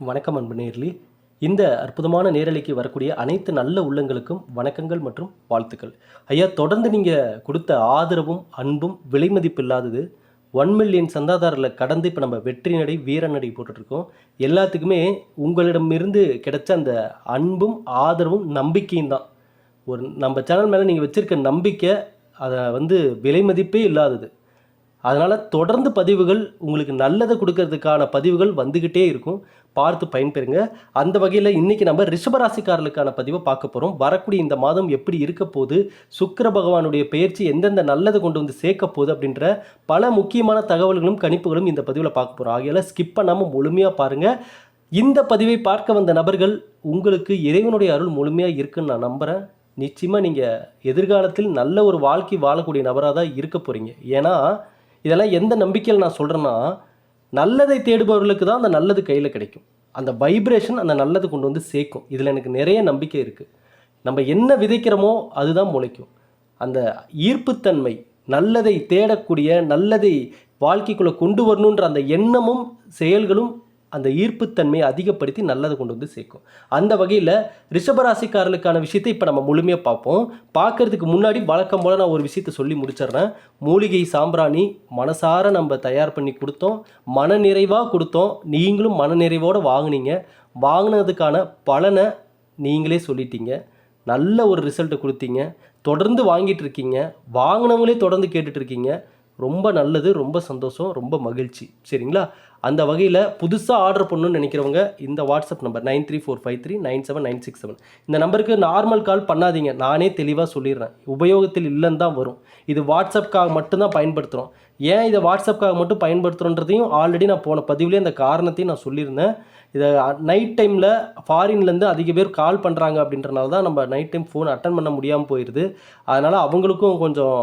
வணக்கம் அன்பு நேர்லி இந்த அற்புதமான நேரலைக்கு வரக்கூடிய அனைத்து நல்ல உள்ளங்களுக்கும் வணக்கங்கள் மற்றும் வாழ்த்துக்கள். ஐயா தொடர்ந்து நீங்கள் கொடுத்த ஆதரவும் அன்பும் விலை மதிப்பில்லாதது ஒன் மில்லியன் சந்தாதாரில் கடந்து இப்போ நம்ம வெற்றி நடை வீர நடை போட்டுட்ருக்கோம். எல்லாத்துக்குமே உங்களிடமிருந்து கிடைச்ச அந்த அன்பும் ஆதரவும் நம்பிக்கையும் தான். ஒரு நம்ம சேனல் மேலே நீங்கள் வச்சுருக்க நம்பிக்கை அதை வந்து விலை மதிப்பே இல்லாதது. அதனால் தொடர்ந்து பதிவுகள் உங்களுக்கு நல்லதை கொடுக்கறதுக்கான பதிவுகள் வந்துக்கிட்டே இருக்கும். பார்த்து பயன்பெறுங்க. அந்த வகையில் இன்றைக்கி நம்ம ரிஷபராசிக்காரர்களுக்கான பதிவை பார்க்க போகிறோம் வரக்கூடிய இந்த மாதம் எப்படி இருக்க போகுது? சுக்கர பகவானுடைய பயிற்சி எந்தெந்த நல்லதை கொண்டு வந்து சேர்க்க போகுது அப்படின்ற பல முக்கியமான தகவல்களும் கணிப்புகளும் இந்த பதிவில் பார்க்க போகிறோம் ஆகையால் ஸ்கிப் பண்ணாமல் முழுமையாக பாருங்கள் இந்த பதிவை பார்க்க வந்த நபர்கள் உங்களுக்கு இறைவனுடைய அருள் முழுமையாக இருக்குன்னு நான் நம்புகிறேன் நிச்சயமாக நீங்கள் எதிர்காலத்தில் நல்ல ஒரு வாழ்க்கை வாழக்கூடிய நபராக தான் இருக்க போகிறீங்க ஏன்னா இதெல்லாம் எந்த நம்பிக்கையில் நான் சொல்கிறேன்னா நல்லதை தேடுபவர்களுக்கு தான் அந்த நல்லது கையில் கிடைக்கும். அந்த வைப்ரேஷன் அந்த நல்லது கொண்டு வந்து சேர்க்கும். இதில் எனக்கு நிறைய நம்பிக்கை இருக்குது நம்ம என்ன விதைக்கிறோமோ அதுதான் முளைக்கும். அந்த ஈர்ப்புத்தன்மை நல்லதை தேடக்கூடிய நல்லதை வாழ்க்கைக்குள்ளே கொண்டு வரணுன்ற அந்த எண்ணமும் செயல்களும் அந்த ஈர்ப்புத்தன்மையை அதிகப்படுத்தி நல்லதை கொண்டு வந்து சேர்க்கும். அந்த வகையில் ரிஷபராசிக்காரர்களுக்கான விஷயத்தை இப்போ நம்ம முழுமையாக பார்ப்போம். பார்க்கறதுக்கு முன்னாடி வழக்கம் போல் நான் ஒரு விஷயத்தை சொல்லி முடிச்சிடுறேன். மூலிகை சாம்பிராணி மனசார நம்ம தயார் பண்ணி கொடுத்தோம். மன நிறைவாக கொடுத்தோம். நீங்களும் மன நிறைவோடு வாங்கினீங்க. வாங்கினதுக்கான பலனை நீங்களே சொல்லிட்டீங்க. நல்ல ஒரு ரிசல்ட்டை கொடுத்தீங்க. தொடர்ந்து வாங்கிட்டு இருக்கீங்க. வாங்கினவங்களே தொடர்ந்து கேட்டுட்ருக்கீங்க ரொம்ப நல்லது ரொம்ப சந்தோஷம் ரொம்ப மகிழ்ச்சி. சரிங்களா? அந்த வகையில் புதுசாக ஆர்டர் பண்ணணும்னு நினைக்கிறவங்க இந்த WhatsApp number nine three four five three nine seven nine six seven. இந்த நம்பருக்கு நார்மல் கால் பண்ணாதீங்க. நானே தெளிவாக சொல்லிடுறேன். உபயோகத்தில் இல்லைன்னு தான் வரும். இது வாட்ஸ்அப்புக்காக மட்டும்தான் பயன்படுத்துகிறோம் ஏன் இதை வாட்ஸ்அப்காக மட்டும் பயன்படுத்துகிறோன்றதையும் ஆல்ரெடி நான் போன பதிவுலேயே அந்த காரணத்தையும் நான் சொல்லியிருந்தேன். இதை நைட் டைமில் ஃபாரின்லேருந்து அதிக பேர் கால் பண்ணுறாங்க அப்படின்றனால தான் நம்ம நைட் டைம் ஃபோன் அட்டன் பண்ண முடியாமல் போயிடுது அதனால் அவங்களுக்கும் கொஞ்சம்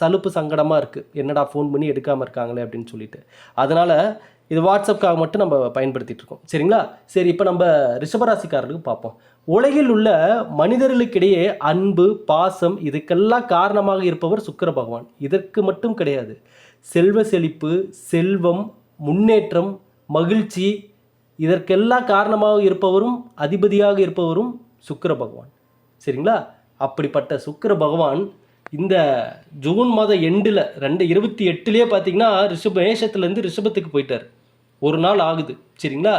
சலுப்பு சங்கடமாக இருக்குது என்னடா ஃபோன் பண்ணி எடுக்காமல் இருக்காங்களே அப்படின்னு சொல்லிட்டு. அதனால் இது வாட்ஸ்அப்காக மட்டும் நம்ம பயன்படுத்திகிட்டு இருக்கோம் சரிங்களா? சரி இப்போ நம்ம ரிஷபராசிக்காரர்களுக்கு பார்ப்போம். உலகில் உள்ள மனிதர்களுக்கிடையே அன்பு பாசம் இதுக்கெல்லாம் காரணமாக இருப்பவர் சுக்கிர பகவான். இதற்கு மட்டும் கிடையாது. செல்வ செழிப்பு செல்வம் முன்னேற்றம் மகிழ்ச்சி இதற்கெல்லாம் காரணமாக இருப்பவரும் அதிபதியாக இருப்பவரும் சுக்கர பகவான். சரிங்களா? அப்படிப்பட்ட சுக்கர பகவான் இந்த ஜூன் மாதம் எண்டில் ரெண்டு இருபத்தி எட்டுலேயே பார்த்தீங்கன்னா ரிஷப மேஷத்துலேருந்து ரிஷபத்துக்கு போயிட்டார். ஒரு நாள் ஆகுது சரிங்களா?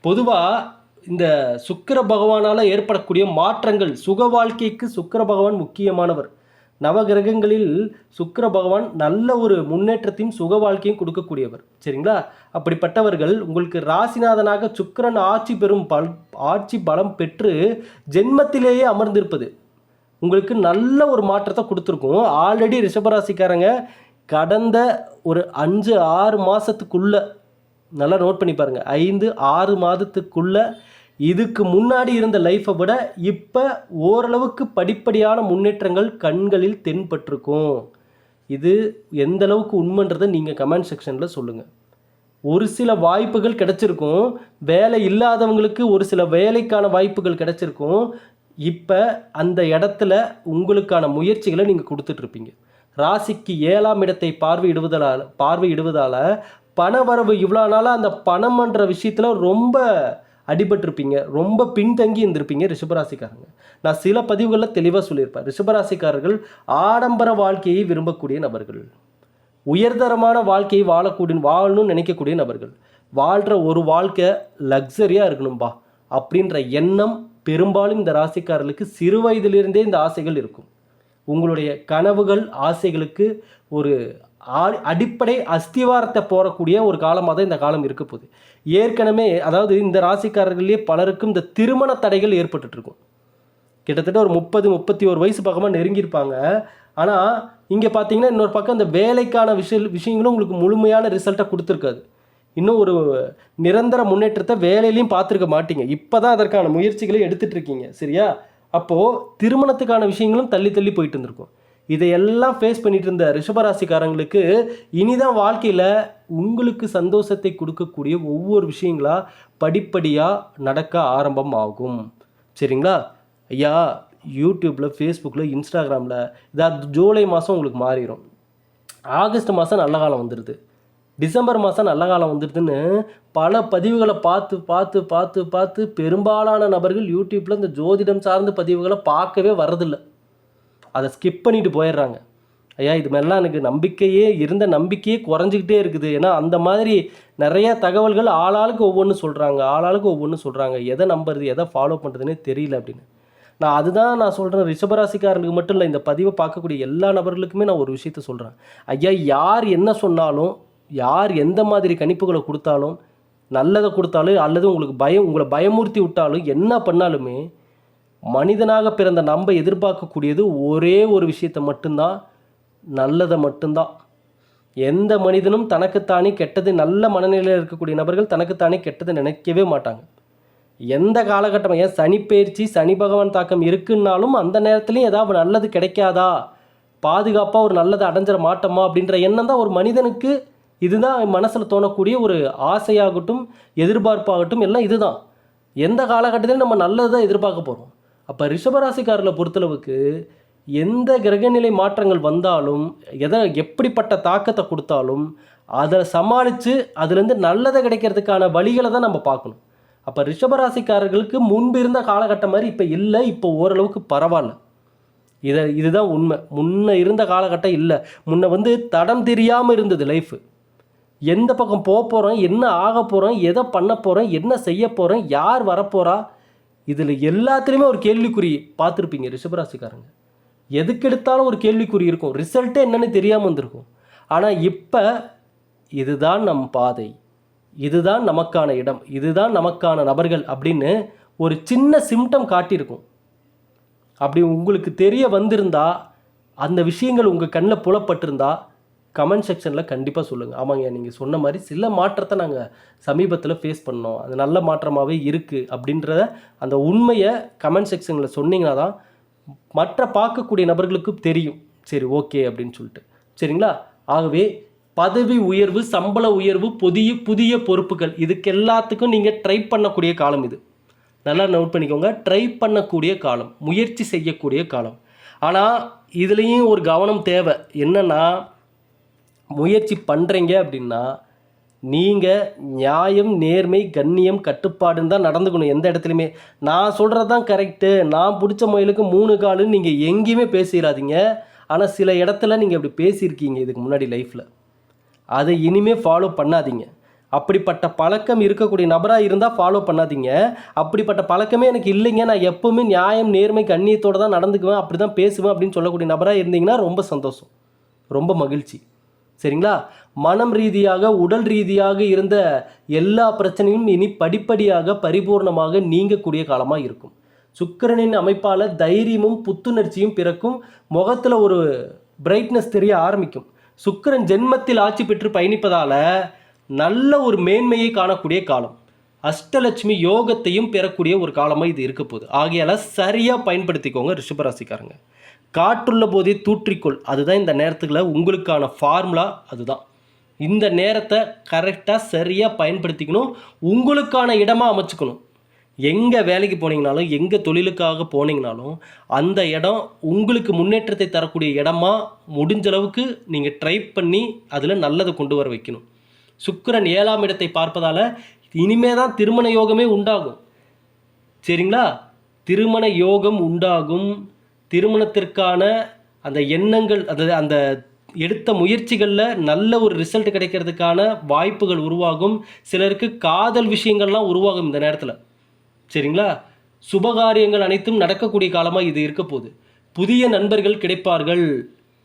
பொதுவாக இந்த சுக்கிர பகவானால் ஏற்படக்கூடிய மாற்றங்கள் சுக வாழ்க்கைக்கு சுக்கர பகவான் முக்கியமானவர். நவகிரகங்களில் சுக்கர பகவான் நல்ல ஒரு முன்னேற்றத்தையும் சுக வாழ்க்கையும் கொடுக்கக்கூடியவர் சரிங்களா? அப்படிப்பட்டவர்கள் உங்களுக்கு ராசிநாதனாக சுக்கிரன் ஆட்சி பெறும் பல் ஆட்சி பலம் பெற்று ஜென்மத்திலேயே அமர்ந்திருப்பது. உங்களுக்கு நல்ல ஒரு மாற்றத்தை கொடுத்துருக்கும். ஆல்ரெடி ரிஷபராசிக்காரங்க கடந்த ஒரு அஞ்சு ஆறு மாதத்துக்குள்ள நல்லா நோட் பண்ணி பாருங்கள் ஐந்து ஆறு மாதத்துக்குள்ளே இதுக்கு முன்னாடி இருந்த லைஃப்பை விட இப்போ ஓரளவுக்கு படிப்படியான முன்னேற்றங்கள் கண்களில் தென்பட்டிருக்கும். இது எந்த அளவுக்கு உண்மைன்றதை நீங்கள் கமெண்ட் செக்ஷனில் சொல்லுங்கள் ஒரு சில வாய்ப்புகள் கிடைச்சிருக்கும். வேலை இல்லாதவங்களுக்கு ஒரு சில வேலைக்கான வாய்ப்புகள் கிடச்சிருக்கும். இப்போ அந்த இடத்துல உங்களுக்கான முயற்சிகளை நீங்கள் கொடுத்துட்ருப்பீங்க. ராசிக்கு ஏழாம் இடத்தை பார்வையிடுவதால் பார்வையிடுவதால் பணவரவு இவ்வளோ நாளாக அந்த பணம்ன்ற விஷயத்தில் ரொம்ப அடிபட்டிருப்பீங்க. ரொம்ப பின்தங்கி இருந்திருப்பீங்க ரிஷபராசிக்காரங்க. நான் சில பதிவுகளில் தெளிவாக சொல்லியிருப்பேன். ரிஷபராசிக்காரர்கள் ஆடம்பர வாழ்க்கையை விரும்பக்கூடிய நபர்கள். உயர்தரமான வாழ்க்கையை வாழக்கூடிய வாழணும்னு நினைக்கக்கூடிய நபர்கள். வாழ்கிற ஒரு வாழ்க்கை லக்ஸரியாக இருக்கணும்பா. அப்படின்ற எண்ணம் பெரும்பாலும் இந்த ராசிக்காரர்களுக்கு சிறு வயதிலிருந்தே இந்த ஆசைகள் இருக்கும். உங்களுடைய கனவுகள் ஆசைகளுக்கு ஒரு ஆ- அடிப்படை அஸ்திவாரத்தை போடக்கூடிய ஒரு காலமாக தான் இந்த காலம் இருக்க போகுது. ஏற்கனவே அதாவது இந்த ராசிக்காரர்களே பலருக்கும் இந்த திருமண தடைகள் ஏற்பட்டுருக்கும் கிட்டத்தட்ட ஒரு முப்பது முப்பத்தி ஒரு வயசு பக்கமாக நெருங்கியிருப்பாங்க. ஆனால் இங்கே பார்த்தீங்கன்னா இன்னொரு பக்கம் இந்த வேலைக்கான விஷய விஷயங்களும் உங்களுக்கு முழுமையான ரிசல்ட்டை கொடுத்துருக்காது. இன்னும் ஒரு நிரந்தர முன்னேற்றத்தை வேலையிலையும் பார்த்துருக்க மாட்டீங்க. இப்போ தான் அதற்கான முயற்சிகளை எடுத்துகிட்டு இருக்கீங்க சரியா? அப்போது திருமணத்துக்கான விஷயங்களும் தள்ளி தள்ளி போயிட்டு இருந்திருக்கும். இதையெல்லாம் ஃபேஸ் பண்ணிட்டு இருந்த ரிஷபராசிக்காரங்களுக்கு இனிதான் வாழ்க்கையில் உங்களுக்கு சந்தோஷத்தை கொடுக்கக்கூடிய ஒவ்வொரு விஷயங்களா படிப்படியாக நடக்க ஆரம்பம் ஆகும் சரிங்களா? ஐயா யூடியூப்பில் ஃபேஸ்புக்கில் இன்ஸ்டாகிராமில் இதாக ஜூலை மாதம் உங்களுக்கு மாறிடும் ஆகஸ்ட் மாதம் நல்ல காலம் வந்துடுது டிசம்பர் மாதம் நல்ல காலம் வந்துடுதுன்னு பல பதிவுகளை பார்த்து பார்த்து பார்த்து பார்த்து பெரும்பாலான நபர்கள் யூடியூப்பில் இந்த ஜோதிடம் சார்ந்த பதிவுகளை பார்க்கவே வரதில்லை அதை ஸ்கிப் பண்ணிட்டு போயிடுறாங்க. ஐயா இது மாதிரிலாம் எனக்கு நம்பிக்கையே இருந்த நம்பிக்கையே குறைஞ்சிக்கிட்டே இருக்குது. ஏன்னா அந்த மாதிரி நிறைய தகவல்கள் ஆளாளுக்கு ஒவ்வொன்று சொல்கிறாங்க ஆளாளுக்கு ஒவ்வொன்று சொல்கிறாங்க எதை நம்புறது எதை ஃபாலோ பண்ணுறதுனே தெரியல அப்படின்னு. நான் அதுதான் நான் சொல்கிறேன் ரிஷபராசிக்காரனுக்கு மட்டும் இல்லை இந்த பதிவை பார்க்கக்கூடிய எல்லா நபர்களுக்குமே நான் ஒரு விஷயத்த சொல்கிறேன் ஐயா யார் என்ன சொன்னாலும் யார் எந்த மாதிரி கணிப்புகளை கொடுத்தாலும் நல்லதை கொடுத்தாலும் அல்லது உங்களுக்கு பயம் உங்களை பயமுறுத்தி விட்டாலும் என்ன பண்ணாலுமே மனிதனாக பிறந்த நம்ம எதிர்பார்க்கக்கூடியது ஒரே ஒரு விஷயத்தை மட்டும்தான் நல்லதை மட்டும்தான். எந்த மனிதனும் தனக்குத்தானே கெட்டது நல்ல மனநிலையில் இருக்கக்கூடிய நபர்கள் தனக்குத்தானே கெட்டதை நினைக்கவே மாட்டாங்க. எந்த காலகட்டம் ஏன் சனி பயிற்சி சனி பகவான் தாக்கம் இருக்குன்னாலும் அந்த நேரத்துலையும் ஏதாவது நல்லது கிடைக்காதா? பாதுகாப்பாக ஒரு நல்லதை அடைஞ்சிட மாட்டோமா? அப்படின்ற எண்ணம் தான் ஒரு மனிதனுக்கு இதுதான் மனசில் தோணக்கூடிய ஒரு ஆசையாகட்டும் எதிர்பார்ப்பாகட்டும் எல்லாம் இதுதான். எந்த காலகட்டத்திலும் நம்ம நல்லது தான் எதிர்பார்க்க போகிறோம் அப்போ ரிஷபராசிக்காரில் பொறுத்தளவுக்கு எந்த கிரகநிலை மாற்றங்கள் வந்தாலும் எதை எப்படிப்பட்ட தாக்கத்தை கொடுத்தாலும் அதை சமாளித்து அதுலேருந்து நல்லதை கிடைக்கிறதுக்கான வழிகளை தான் நம்ம பார்க்கணும். அப்போ ரிஷபராசிக்காரர்களுக்கு முன்பு இருந்த காலகட்டம் மாதிரி இப்போ இல்லை இப்போ ஓரளவுக்கு பரவாயில்ல. இதை இதுதான் உண்மை. முன்ன இருந்த காலகட்டம் இல்லை. முன்ன வந்து தடம் தெரியாமல் இருந்தது லைஃபு எந்த பக்கம் போக போகிறோம் என்ன ஆக போகிறோம் எதை பண்ண போகிறோம் என்ன செய்ய போகிறோம் யார் வரப்போகிறா இதில் எல்லாத்துலேயுமே ஒரு கேள்விக்குறி பார்த்துருப்பீங்க ரிஷபராசிக்காரங்க. எதுக்கு எடுத்தாலும் ஒரு கேள்விக்குறி இருக்கும். ரிசல்ட்டே என்னென்னு தெரியாமல் வந்திருக்கும். ஆனால் இப்போ இதுதான் நம் பாதை. இதுதான் நமக்கான இடம். இதுதான் நமக்கான நபர்கள் அப்படின்னு ஒரு சின்ன சிம்டம் காட்டியிருக்கும். அப்படி உங்களுக்கு தெரிய வந்திருந்தா அந்த விஷயங்கள் உங்கள் கண்ணில் புலப்பட்டிருந்தா கமெண்ட் செக்ஷனில் கண்டிப்பாக சொல்லுங்கள் ஆமாங்க நீங்கள் சொன்ன மாதிரி சில மாற்றத்தை நாங்கள் சமீபத்தில் ஃபேஸ் பண்ணோம். அது நல்ல மாற்றமாகவே இருக்குது அப்படின்றத அந்த உண்மையை கமெண்ட் செக்ஷனில் சொன்னீங்கன்னா தான் மற்ற பார்க்கக்கூடிய நபர்களுக்கு தெரியும். சரி ஓகே அப்படின்னு சொல்லிட்டு. சரிங்களா? ஆகவே பதவி உயர்வு சம்பள உயர்வு புதிய புதிய பொறுப்புகள் இதுக்கு எல்லாத்துக்கும் நீங்கள் ட்ரை பண்ணக்கூடிய காலம் இது. நல்லா நோட் பண்ணிக்கோங்க. ட்ரை பண்ணக்கூடிய காலம் முயற்சி செய்யக்கூடிய காலம். ஆனால் இதுலேயும் ஒரு கவனம் தேவை. என்னென்னா முயற்சி பண்ணுறீங்க அப்படின்னா நீங்கள் நியாயம் நேர்மை கண்ணியம் கட்டுப்பாடுன்னு தான் நடந்துக்கணும் எந்த இடத்துலையுமே. நான் சொல்கிறது தான் கரெக்டு நான் பிடிச்ச முயலுக்கு மூணு காலுன்னு நீங்கள் எங்கேயுமே பேசிடாதீங்க ஆனால் சில இடத்துல நீங்கள் அப்படி பேசியிருக்கீங்க இதுக்கு முன்னாடி லைஃப்பில் அதை இனிமேல் ஃபாலோ பண்ணாதீங்க. அப்படிப்பட்ட பழக்கம் இருக்கக்கூடிய நபராக இருந்தால் ஃபாலோ பண்ணாதீங்க. அப்படிப்பட்ட பழக்கமே எனக்கு இல்லைங்க. நான் எப்போவுமே நியாயம் நேர்மை கண்ணியத்தோடு தான் நடந்துக்குவேன். அப்படி தான் பேசுவேன் அப்படின்னு சொல்லக்கூடிய நபராக இருந்தீங்கன்னா ரொம்ப சந்தோஷம். ரொம்ப மகிழ்ச்சி. சரிங்களா? மனம் ரீதியாக உடல் ரீதியாக இருந்த எல்லா பிரச்சனையும் இனி படிப்படியாக பரிபூர்ணமாக நீங்கக்கூடிய காலமாக இருக்கும். சுக்கிரனின் அமைப்பால் தைரியமும் புத்துணர்ச்சியும் பிறக்கும். முகத்தில் ஒரு பிரைட்னஸ் தெரிய ஆரம்பிக்கும். சுக்கரன் ஜென்மத்தில் ஆட்சி பெற்று பயணிப்பதால் நல்ல ஒரு மேன்மையை காணக்கூடிய காலம். அஷ்டலட்சுமி யோகத்தையும் பெறக்கூடிய ஒரு காலமாக இது இருக்க போகுது. ஆகையால் சரியாக பயன்படுத்திக்கோங்க ரிஷபராசிக்காரங்க காற்றுள்ள போதே தூற்றிக்கொள். அதுதான் இந்த நேரத்துக்குள்ள உங்களுக்கான ஃபார்முலா அதுதான். இந்த நேரத்தை கரெக்டாக சரியாக பயன்படுத்திக்கணும். உங்களுக்கான இடமாக அமைச்சுக்கணும். எங்கே வேலைக்கு போனீங்கனாலும் எங்கே தொழிலுக்காக போனீங்கனாலும் அந்த இடம் உங்களுக்கு முன்னேற்றத்தை தரக்கூடிய இடமா முடிஞ்ச அளவுக்கு நீங்கள் ட்ரை பண்ணி அதில் நல்லதை கொண்டு வர வைக்கணும். சுக்கரன் ஏழாம் இடத்தை பார்ப்பதால் இனிமே தான் திருமண யோகமே உண்டாகும். சரிங்களா? திருமண யோகம் உண்டாகும். திருமணத்திற்கான அந்த எண்ணங்கள் அதாவது அந்த எடுத்த முயற்சிகளில் நல்ல ஒரு ரிசல்ட் கிடைக்கிறதுக்கான வாய்ப்புகள் உருவாகும். சிலருக்கு காதல் விஷயங்கள்லாம் உருவாகும் இந்த நேரத்தில். சரிங்களா? சுபகாரியங்கள் அனைத்தும் நடக்கக்கூடிய காலமாக இது இருக்க போகுது. புதிய நண்பர்கள் கிடைப்பார்கள்.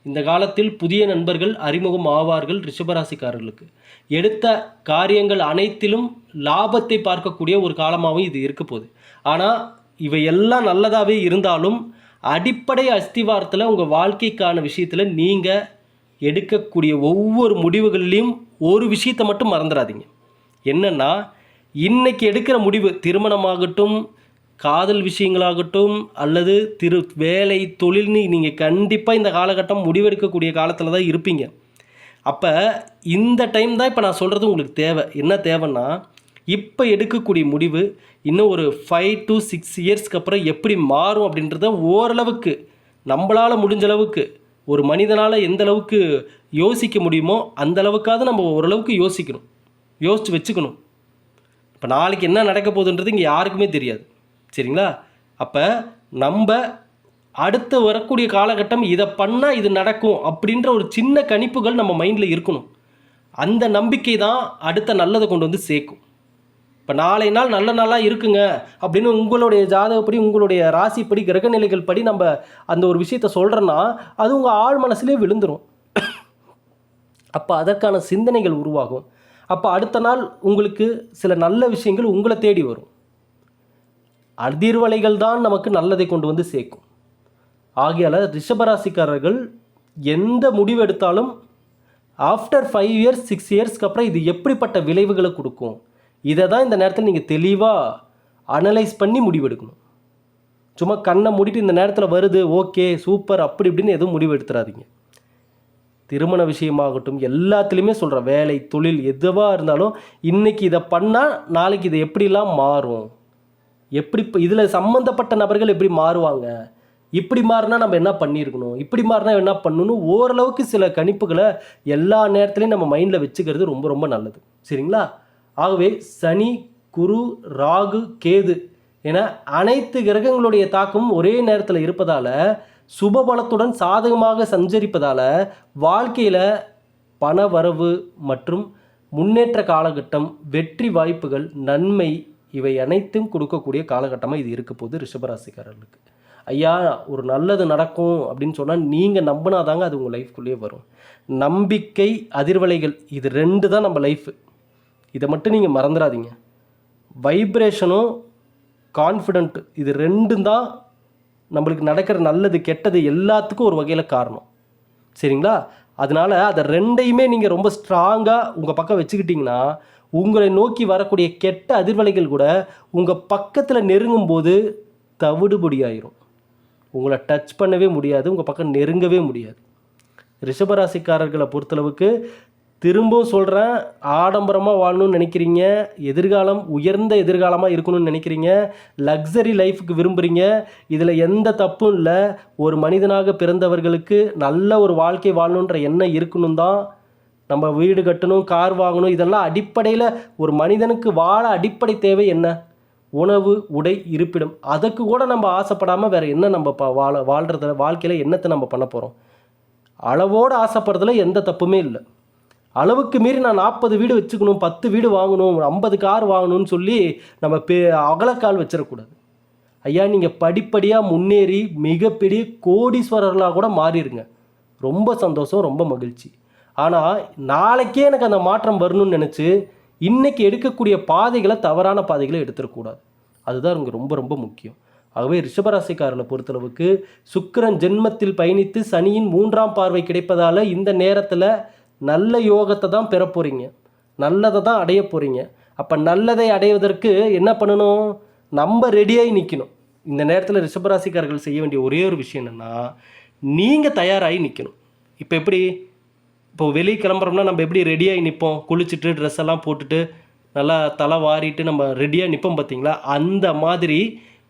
இந்த காலத்தில் புதிய நண்பர்கள் அறிமுகம் ஆவார்கள் ரிஷபராசிக்காரர்களுக்கு. எடுத்த காரியங்கள் அனைத்திலும் லாபத்தை பார்க்கக்கூடிய ஒரு காலமாகவும் இது இருக்க போகுது. ஆனால் இவை எல்லாம் நல்லதாகவே இருந்தாலும் அடிப்படை அஸ்திவாரத்தில் உங்கள் வாழ்க்கைக்கான விஷயத்தில் நீங்கள் எடுக்கக்கூடிய ஒவ்வொரு முடிவுகள்லேயும் ஒரு விஷயத்தை மட்டும் மறந்துடாதீங்க என்னென்னா இன்றைக்கி எடுக்கிற முடிவு திருமணமாகட்டும் காதல் விஷயங்களாகட்டும் அல்லது திரு வேலை தொழில்னு நீங்கள் கண்டிப்பாக இந்த காலகட்டம் முடிவெடுக்கக்கூடிய காலத்தில் தான் இருப்பீங்க. அப்போ இந்த டைம் தான் இப்போ நான் சொல்கிறது உங்களுக்கு தேவை. என்ன தேவைன்னா இப்போ எடுக்கக்கூடிய முடிவு இன்னும் ஒரு ஃபைவ் டு சிக்ஸ் இயர்ஸ்க்கு அப்புறம் எப்படி மாறும் அப்படின்றத ஓரளவுக்கு நம்மளால் முடிஞ்ச அளவுக்கு ஒரு மனிதனால் எந்த அளவுக்கு யோசிக்க முடியுமோ அந்த அளவுக்காவது நம்ம ஓரளவுக்கு யோசிக்கணும். யோசித்து வச்சுக்கணும். இப்போ நாளைக்கு என்ன நடக்க போகுதுன்றது இங்கே யாருக்குமே தெரியாது. சரிங்களா? அப்போ நம்ம அடுத்து வரக்கூடிய காலகட்டம் இதை பண்ணால் இது நடக்கும் அப்படின்ற ஒரு சின்ன கணிப்புகள் நம்ம மைண்டில் இருக்கணும். அந்த நம்பிக்கை தான் அடுத்த நல்லதை கொண்டு வந்து சேர்க்கும். இப்போ நாளை நாள் நல்ல நாளாக இருக்குங்க அப்படின்னு உங்களுடைய ஜாதகப்படி உங்களுடைய ராசிப்படி கிரகநிலைகள் படி நம்ம அந்த ஒரு விஷயத்த சொல்கிறோன்னா அது உங்கள் ஆழ் மனசுலேயே விழுந்துடும் அப்போ அதற்கான சிந்தனைகள் உருவாகும். அப்போ அடுத்த நாள் உங்களுக்கு சில நல்ல விஷயங்கள் உங்களை தேடி வரும். அதிர்வலைகள் தான் நமக்கு நல்லதை கொண்டு வந்து சேர்க்கும். ஆகையால் ரிஷபராசிக்காரர்கள் எந்த முடிவு எடுத்தாலும் ஆஃப்டர் ஃபைவ் இயர்ஸ் சிக்ஸ் இயர்ஸ்க்கு அப்புறம் இது எப்படிப்பட்ட விளைவுகளை கொடுக்கும்? இதை தான் இந்த நேரத்தில் நீங்கள் தெளிவாக அனலைஸ் பண்ணி முடிவெடுக்கணும். சும்மா கண்ணை மூடிட்டு இந்த நேரத்தில் வருது ஓகே சூப்பர் அப்படி இப்படின்னு எதுவும் முடிவெடுத்துறாதீங்க. திருமண விஷயமாகட்டும் எல்லாத்துலேயுமே சொல்கிற வேலை தொழில் எதுவாக இருந்தாலும் இன்றைக்கி இதை பண்ணால் நாளைக்கு இது எப்படிலாம் மாறும்? எப்படி இப்போ இதில் சம்மந்தப்பட்ட நபர்கள் எப்படி மாறுவாங்க? இப்படி மாறினா நம்ம என்ன பண்ணியிருக்கணும்? இப்படி மாறினா என்ன பண்ணணும் ஓரளவுக்கு சில கணிப்புகளை எல்லா நேரத்துலையும் நம்ம மைண்டில் வச்சுக்கிறது ரொம்ப ரொம்ப நல்லது. சரிங்களா? ஆகவே சனி குரு ராகு கேது என அனைத்து கிரகங்களுடைய தாக்கமும் ஒரே நேரத்தில் இருப்பதால் சுபபலத்துடன் சாதகமாக சஞ்சரிப்பதால் வாழ்க்கையில் பண வரவு மற்றும் முன்னேற்ற காலகட்டம் வெற்றி வாய்ப்புகள் நன்மை இவை அனைத்தும் கொடுக்கக்கூடிய காலகட்டமாக இது இருக்க போகுது ரிஷபராசிக்காரர்களுக்கு. ஐயா ஒரு நல்லது நடக்கும் அப்படின்னு சொன்னால் நீங்கள் நம்பினாதாங்க அது உங்கள் லைஃப்குள்ளேயே வரும். நம்பிக்கை அதிர்வலைகள் இது ரெண்டு தான் நம்ம லைஃப் இதை மட்டும் நீங்கள் மறந்துடாதீங்க. வைப்ரேஷனும் கான்ஃபிடென்ட் இது ரெண்டும் தான் நம்மளுக்கு நடக்கிற நல்லது கெட்டது எல்லாத்துக்கும் ஒரு வகையில் காரணம். சரிங்களா? அதனால் அதை ரெண்டையுமே நீங்கள் ரொம்ப ஸ்ட்ராங்காக உங்கள் பக்கம் வச்சுக்கிட்டிங்கன்னா உங்களை நோக்கி வரக்கூடிய கெட்ட அதிர்வலைகள் கூட உங்கள் பக்கத்தில் நெருங்கும் போது தவிடுபொடியாயிரும் உங்களை டச் பண்ணவே முடியாது உங்கள் பக்கம் நெருங்கவே முடியாது. ரிஷபராசிக்காரர்களை பொறுத்தளவுக்கு திரும்பவும் சொல்கிறேன் ஆடம்பரமாக வாழணும்னு நினைக்கிறீங்க எதிர்காலம் உயர்ந்த எதிர்காலமாக இருக்கணும்னு நினைக்கிறீங்க லக்ஸரி லைஃபுக்கு விரும்புகிறீங்க இதில் எந்த தப்பும் இல்லை ஒரு மனிதனாக பிறந்தவர்களுக்கு நல்ல ஒரு வாழ்க்கை வாழணுன்ற எண்ணம் இருக்கணும் தான். நம்ம வீடு கட்டணும் கார் வாங்கணும் இதெல்லாம் அடிப்படையில் ஒரு மனிதனுக்கு வாழ அடிப்படை தேவை என்ன? உணவு உடை இருப்பிடம். அதுக்கு கூட நம்ம ஆசைப்படாமல் வேறு என்ன நம்ம ப வாழ வாழ்கிறத வாழ்க்கையில் என்னத்தை நம்ம பண்ண போகிறோம் அளவோடு ஆசைப்படுறதுல எந்த தப்புமே இல்லை. அளவுக்கு மீறி நான் நாற்பது வீடு வச்சுக்கணும் பத்து வீடு வாங்கணும் ஐம்பது கார் வாங்கணும்னு சொல்லி நம்ம பே அகலக்கால் வச்சிடக்கூடாது. ஐயா நீங்கள் படிப்படியாக முன்னேறி மிகப்பெரிய கோடீஸ்வரர்களாக கூட மாறிடுங்க. ரொம்ப சந்தோஷம் ரொம்ப மகிழ்ச்சி. ஆனால் நாளைக்கே எனக்கு அந்த மாற்றம் வரணும்னு நினச்சி இன்றைக்கி எடுக்கக்கூடிய பாதைகளை தவறான பாதைகளை எடுத்துடக்கூடாது. அதுதான் இங்கே ரொம்ப ரொம்ப முக்கியம். ஆகவே ரிஷபராசிக்காரர்களை பொறுத்தளவுக்கு சுக்கிரன் ஜென்மத்தில் பயணித்து சனியின் மூன்றாம் பார்வை கிடைப்பதால் இந்த நேரத்தில் நல்ல யோகத்தை தான் பெற போகிறீங்க நல்லதை தான் அடைய போகிறீங்க அப்போ நல்லதை அடைவதற்கு என்ன பண்ணணும்? நம்ம ரெடியாகி நிற்கணும் இந்த நேரத்தில் ரிஷபராசிக்காரர்கள் செய்ய வேண்டிய ஒரே ஒரு விஷயம் என்னென்னா நீங்கள் தயாராகி நிற்கணும் இப்போ எப்படி? இப்போ வெளியே கிளம்புறோம்னா நம்ம எப்படி ரெடியாகி நிற்போம் குளிச்சுட்டு ட்ரெஸ் எல்லாம் போட்டுட்டு நல்லா தலை வாரிட்டு நம்ம ரெடியாக நிற்போம் பார்த்தீங்களா அந்த மாதிரி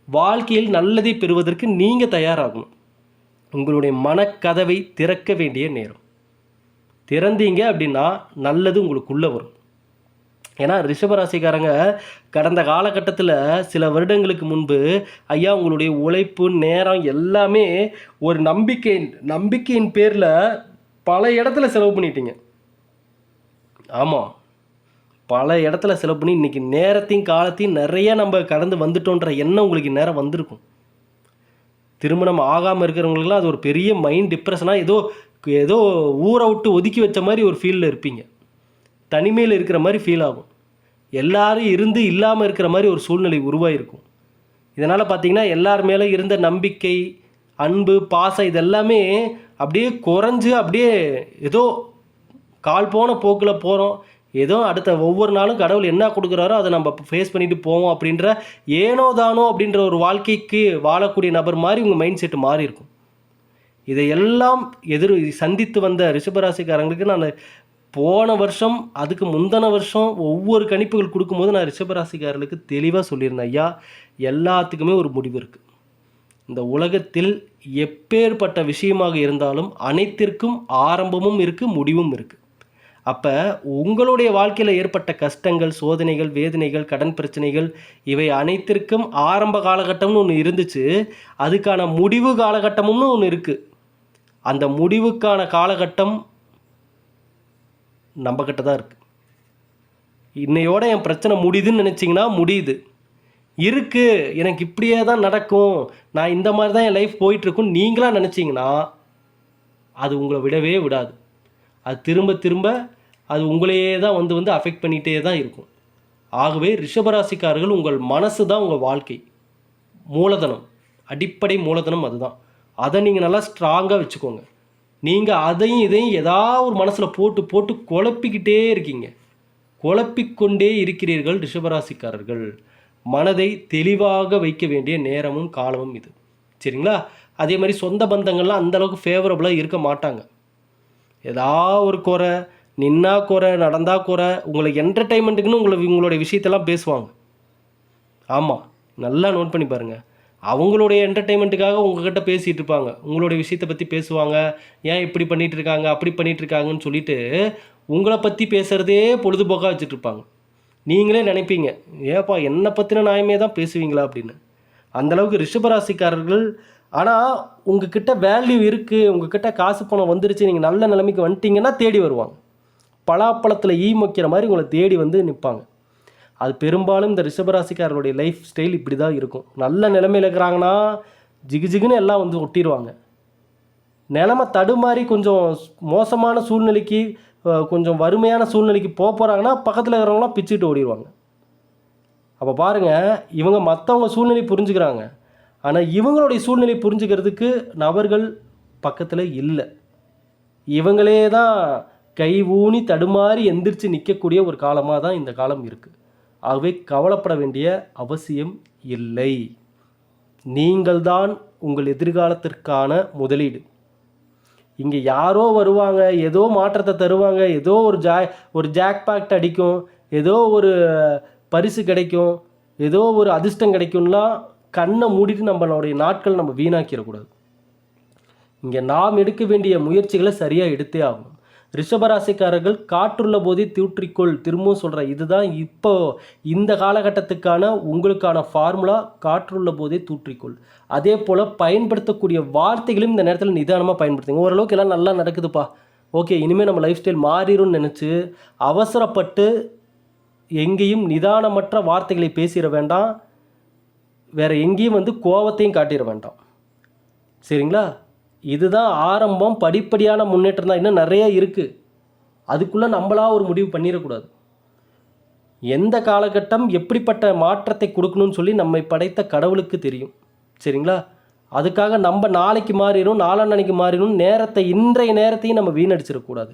வாழ்க்கையில் நல்லதை பெறுவதற்கு நீங்கள் தயாராகணும். உங்களுடைய மனக்கதவை திறக்க வேண்டிய நேரம். திறந்தீங்க அப்படின்னா நல்லது உங்களுக்குள்ளே வரும். ஏன்னா ரிஷபராசிக்காரங்க கடந்த காலகட்டத்தில் சில வருடங்களுக்கு முன்பு ஐயா உங்களுடைய உழைப்பு நேரம் எல்லாமே ஒரு நம்பிக்கை நம்பிக்கையின் பேரில் பல இடத்துல செலவு பண்ணிட்டீங்க. ஆமாம் பல இடத்துல செலவு பண்ணி இன்றைக்கி நேரத்தையும் காலத்தையும் நிறைய நம்ம கடந்து வந்துட்டோன்ற எண்ணம் உங்களுக்கு நேரம் வந்திருக்கும். திருமணம் ஆகாமல் இருக்கிறவங்களுக்குலாம் அது ஒரு பெரிய மைண்ட் டிப்ரெஷனாக ஏதோ ஏதோ ஊரை விட்டு ஒதுக்கி வச்ச மாதிரி ஒரு ஃபீலில் இருப்பீங்க. தனிமையில் இருக்கிற மாதிரி ஃபீல் ஆகும். எல்லாரும் இருந்து இல்லாமல் இருக்கிற மாதிரி ஒரு சூழ்நிலை உருவாயிருக்கும். இதனால் பார்த்தீங்கன்னா எல்லார் மேலே இருந்த நம்பிக்கை அன்பு பாசம் இதெல்லாமே அப்படியே குறைஞ்சு அப்படியே ஏதோ கால் போன போக்கில் போகிறோம் ஏதோ அடுத்த ஒவ்வொரு நாளும் கடவுள் என்ன கொடுக்குறாரோ அதை நம்ம ஃபேஸ் பண்ணிட்டு போவோம் அப்படின்ற ஏனோ தானோ அப்படின்ற ஒரு வாழ்க்கைக்கு வாழக்கூடிய நபர் மாதிரி உங்கள் மைண்ட் செட்டு மாறி இருக்கும் இதையெல்லாம் எதிர் சந்தித்து வந்த ரிஷபராசிக்காரங்களுக்கு நான் போன வருஷம் அதுக்கு முந்தின வருஷம் ஒவ்வொரு கணிப்புகள் கொடுக்கும்போது நான் ரிஷபராசிக்காரர்களுக்கு தெளிவாக சொல்லியிருந்தேன் ஐயா எல்லாத்துக்குமே ஒரு முடிவு இருக்குது இந்த உலகத்தில் எப்பேற்பட்ட விஷயமாக இருந்தாலும் அனைத்திற்கும் ஆரம்பமும் இருக்குது முடிவும் இருக்குது அப்போ உங்களுடைய வாழ்க்கையில் ஏற்பட்ட கஷ்டங்கள் சோதனைகள் வேதனைகள் கடன் பிரச்சனைகள் இவை அனைத்திற்கும் ஆரம்ப காலகட்டம்னு ஒன்று இருந்துச்சு. அதுக்கான முடிவு காலகட்டமும்னு ஒன்று இருக்குது அந்த முடிவுக்கான காலகட்டம் நம்மக்கிட்ட தான் இருக்குது இன்னையோட என் பிரச்சனை முடியுதுன்னு நினச்சிங்கன்னா முடியுது. இருக்குது எனக்கு இப்படியே தான் நடக்கும். நான் இந்த மாதிரி தான் என் லைஃப் போயிட்டுருக்கும் நீங்களாக நினச்சிங்கன்னா அது உங்களை விடவே விடாது. அது திரும்ப திரும்ப அது உங்களையே தான் வந்து வந்து அஃபெக்ட் பண்ணிகிட்டே தான் இருக்கும். ஆகவே ரிஷபராசிக்காரர்கள் உங்கள் மனசு தான் உங்கள் வாழ்க்கை. மூலதனம். அடிப்படை மூலதனம் அதுதான். அதை நீங்கள் நல்லா ஸ்ட்ராங்காக வச்சுக்கோங்க. நீங்கள் அதையும் இதையும் ஏதாவது ஒரு மனசில் போட்டு போட்டு குழப்பிக்கிட்டே இருக்கீங்க. குழப்பிக்கொண்டே இருக்கிறீர்கள் ரிஷபராசிக்காரர்கள். மனதை தெளிவாக வைக்க வேண்டிய நேரமும் காலமும் இது. சரிங்களா? அதே மாதிரி சொந்த பந்தங்கள்லாம் அந்த அளவுக்கு ஃபேவரபுளாக இருக்க மாட்டாங்க. ஏதாவது ஒரு குறை நின்னா குறை நடந்தா குறை உங்களை என்டர்டைன்மெண்ட்டுக்குன்னு உங்களை உங்களுடைய விஷயத்தெல்லாம் பேசுவாங்க. ஆமாம் நல்லா நோட் பண்ணி பாருங்கள் அவங்களுடைய என்டர்டெயின்மெண்ட்டுக்காக உங்ககிட்ட பேசிகிட்டு இருப்பாங்க. உங்களுடைய விஷயத்தை பற்றி பேசுவாங்க. ஏன் இப்படி பண்ணிகிட்டு இருக்காங்க? அப்படி பண்ணிகிட்டு இருக்காங்கன்னு சொல்லிட்டு உங்களை பற்றி பேசுகிறதே பொழுதுபோக்காக வச்சுட்ருப்பாங்க நீங்களே நினைப்பீங்க ஏப்பா என்னை பற்றின நியாயமே தான் பேசுவீங்களா? அப்படின்னு. அந்தளவுக்கு ரிஷபராசிக்காரர்கள் ஆனால் உங்ககிட்ட வேல்யூ இருக்குது உங்ககிட்ட காசு பணம் வந்துருச்சு நீங்கள் நல்ல நிலைமைக்கு வந்துட்டீங்கன்னா தேடி வருவாங்க. பலாப்பழத்தில் ஈ மொக்கிற மாதிரி உங்களை தேடி வந்து நிற்பாங்க அது பெரும்பாலும் இந்த ரிஷபராசிக்காரர்களுடைய லைஃப் ஸ்டைல் இப்படி தான் இருக்கும். நல்ல நிலைமையில் இருக்கிறாங்கன்னா ஜிகுஜிகுன்னு எல்லாம் வந்து ஒட்டிடுவாங்க நிலமை தடுமாறி கொஞ்சம் மோசமான சூழ்நிலைக்கு கொஞ்சம் வறுமையான சூழ்நிலைக்கு போக போகிறாங்கன்னா பக்கத்தில் இருக்கிறவங்களாம் பிச்சுட்டு ஓடிடுவாங்க அப்போ பாருங்கள் இவங்க மற்றவங்க சூழ்நிலை புரிஞ்சுக்கிறாங்க. ஆனால் இவங்களுடைய சூழ்நிலை புரிஞ்சுக்கிறதுக்கு நபர்கள் பக்கத்தில் இல்லை. இவங்களே தான் கை ஊனி தடுமாறி எந்திரிச்சு நிற்கக்கூடிய ஒரு காலமாக தான் இந்த காலம் இருக்குது ஆகவே கவலைப்பட வேண்டிய அவசியம் இல்லை. நீங்கள்தான் உங்கள் எதிர்காலத்திற்கான முதலீடு. இங்கே யாரோ வருவாங்க ஏதோ மாற்றத்தை தருவாங்க ஏதோ ஒரு ஜா ஒரு ஜாக்பேக்ட் அடிக்கும் ஏதோ ஒரு பரிசு கிடைக்கும் ஏதோ ஒரு அதிர்ஷ்டம் கிடைக்கும்லாம் கண்ணை மூடிட்டு நம்மளுடைய நாட்கள் நம்ம வீணாக்கிடக்கூடாது. இங்கே நாம் எடுக்க வேண்டிய முயற்சிகளை சரியாக எடுத்தே ஆகணும். ரிஷபராசிக்காரர்கள் காற்றுள்ள போதே தூற்றிக்கொள் திரும்பவும் சொல்கிறேன் இதுதான் இப்போ இந்த காலகட்டத்துக்கான உங்களுக்கான ஃபார்முலா காற்றுள்ள போதே தூற்றிக்கொள். அதே போல் பயன்படுத்தக்கூடிய வார்த்தைகளும் இந்த நேரத்தில் நிதானமாக பயன்படுத்துங்க. ஓரளவுக்கு எல்லாம் நல்லா நடக்குதுப்பா. ஓகே இனிமேல் நம்ம லைஃப் ஸ்டைல் மாறிடும்னு நினச்சி அவசரப்பட்டு எங்கேயும் நிதானமற்ற வார்த்தைகளை பேசிட வேண்டாம். வேறு எங்கேயும் வந்து கோவத்தையும் காட்டிட வேண்டாம். சரிங்களா? இதுதான் ஆரம்பம் படிப்படியான முன்னேற்றம் தான். இன்னும் நிறைய இருக்குது அதுக்குள்ளே நம்மளா ஒரு முடிவு பண்ணிடக்கூடாது. எந்த காலகட்டம் எப்படிப்பட்ட மாற்றத்தை கொடுக்கணும்னு சொல்லி நம்மை படைத்த கடவுளுக்கு தெரியும். சரிங்களா? அதுக்காக நம்ம நாளைக்கு மாறிடும் நாளான்னைக்கு மாறிடும் நேரத்தை இன்றைய நேரத்தையும் நம்ம வீணடிச்சிடக்கூடாது.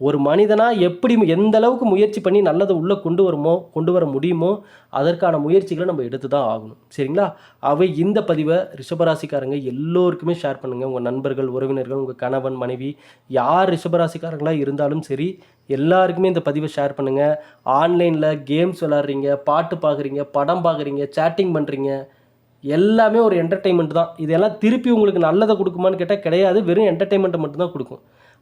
ஒரு மனிதனாக எப்படி எந்த அளவுக்கு முயற்சி பண்ணி நல்லதை உள்ளே கொண்டு வருமோ கொண்டு வர முடியுமோ அதற்கான முயற்சிகளை நம்ம எடுத்து தான் ஆகணும். சரிங்களா? அவை இந்த பதிவை ரிஷபராசிக்காரங்க எல்லோருக்குமே ஷேர் பண்ணுங்கள் உங்கள் நண்பர்கள் உறவினர்கள் உங்கள் கணவன் மனைவி யார் ரிஷபராசிக்காரங்களாக இருந்தாலும் சரி எல்லாருக்குமே இந்த பதிவை ஷேர் பண்ணுங்கள் ஆன்லைனில் கேம்ஸ் விளாட்றீங்க பாட்டு பார்க்குறீங்க படம் பார்க்குறீங்க சேட்டிங் பண்ணுறீங்க எல்லாமே ஒரு என்டர்டெயின்மெண்ட் தான். இதெல்லாம் திருப்பி உங்களுக்கு நல்லதை கொடுக்குமான்னு கேட்டால் கிடையாது. வெறும் என்டர்டெயின்மெண்ட்டை மட்டும்தான் கொடுக்கும்.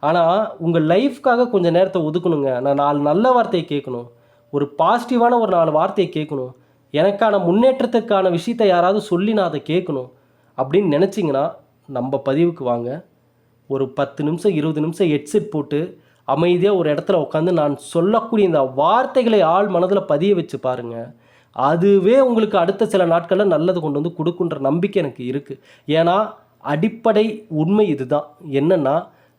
ஆனால் உங்கள் லைஃப்க்காக கொஞ்சம் நேரத்தை ஒதுக்கணுங்க. நான் நாலு நல்ல வார்த்தையை கேட்கணும். ஒரு பாசிட்டிவான ஒரு நாலு வார்த்தையை கேட்கணும். எனக்கான முன்னேற்றத்துக்கான விஷயத்தை யாராவது சொல்லி நான் அதை கேட்கணும். அப்படின்னு நினச்சிங்கன்னா நம்ம பதிவுக்கு வாங்க. ஒரு பத்து நிமிஷம் இருபது நிமிஷம் ஹெட்செட் போட்டு அமைதியாக ஒரு இடத்துல உட்காந்து நான் சொல்லக்கூடிய இந்த வார்த்தைகளை ஆள் மனதில் பதிய வச்சு பாருங்கள் அதுவே உங்களுக்கு அடுத்த சில நாட்களில் நல்லது கொண்டு வந்து கொடுக்குன்ற நம்பிக்கை எனக்கு இருக்குது ஏன்னா அடிப்படை உண்மை இதுதான். என்னென்னா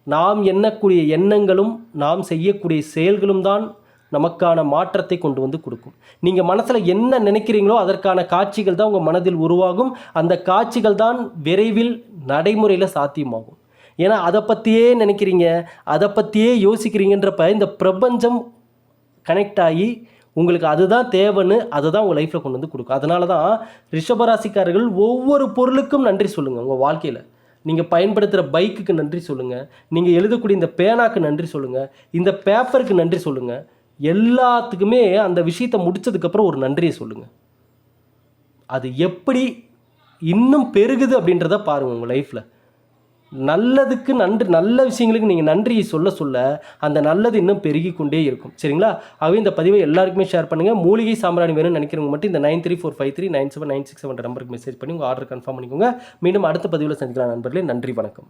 நாம் எண்ணக்கூடிய எண்ணங்களும் நாம் செய்யக்கூடிய செயல்களும் தான் நமக்கான மாற்றத்தை கொண்டு வந்து கொடுக்கும். நீங்கள் மனசில் என்ன நினைக்கிறீங்களோ அதற்கான காட்சிகள் தான் உங்கள் மனதில் உருவாகும். அந்த காட்சிகள் தான் விரைவில் நடைமுறையில் சாத்தியமாகும். ஏன்னா அதை பற்றியே நினைக்கிறீங்க அதை பற்றியே யோசிக்கிறீங்கன்றப்ப இந்த பிரபஞ்சம் கனெக்ட் ஆகி உங்களுக்கு அதுதான் தேவைன்னு அதை தான் உங்கள் லைஃப்பில் கொண்டு வந்து கொடுக்கும். அதனால தான் ரிஷபராசிக்காரர்கள் ஒவ்வொரு பொருளுக்கும் நன்றி சொல்லுங்கள் உங்கள் வாழ்க்கையில். நீங்கள் பயன்படுத்துகிற பைக்குக்கு நன்றி சொல்லுங்கள் நீங்கள் எழுதக்கூடிய இந்த பேனாக்கு நன்றி சொல்லுங்கள் இந்த பேப்பருக்கு நன்றி சொல்லுங்கள் எல்லாத்துக்குமே அந்த விஷயத்தை முடித்ததுக்கப்புறம் ஒரு நன்றியை சொல்லுங்கள் அது எப்படி இன்னும் பெருகுது அப்படின்றத பாருங்கள் உங்கள் லைஃப்பில் நல்லதுக்கு நன்றி நல்ல விஷயங்களுக்கு நீங்கள் நன்றியை சொல்ல சொல்ல அந்த நல்லது இன்னும் பெருகி கொண்டே இருக்கும். சரிங்களா? ஆகவே இந்த பதிவை எல்லாருக்குமே ஷேர் பண்ணுங்கள் மூலிகை சாம்பிராணி வேணும்னு நினைக்கிறவங்க மட்டும் இந்த nine three four five three nine seven nine six seven நம்பருக்கு மெசேஜ் பண்ணி உங்கள் ஆர்டர் கன்ஃபார்ம் பண்ணிக்கோங்க. மீண்டும் அடுத்த பதிவில் சந்திக்கலாம் நண்பர்களே. நன்றி வணக்கம்.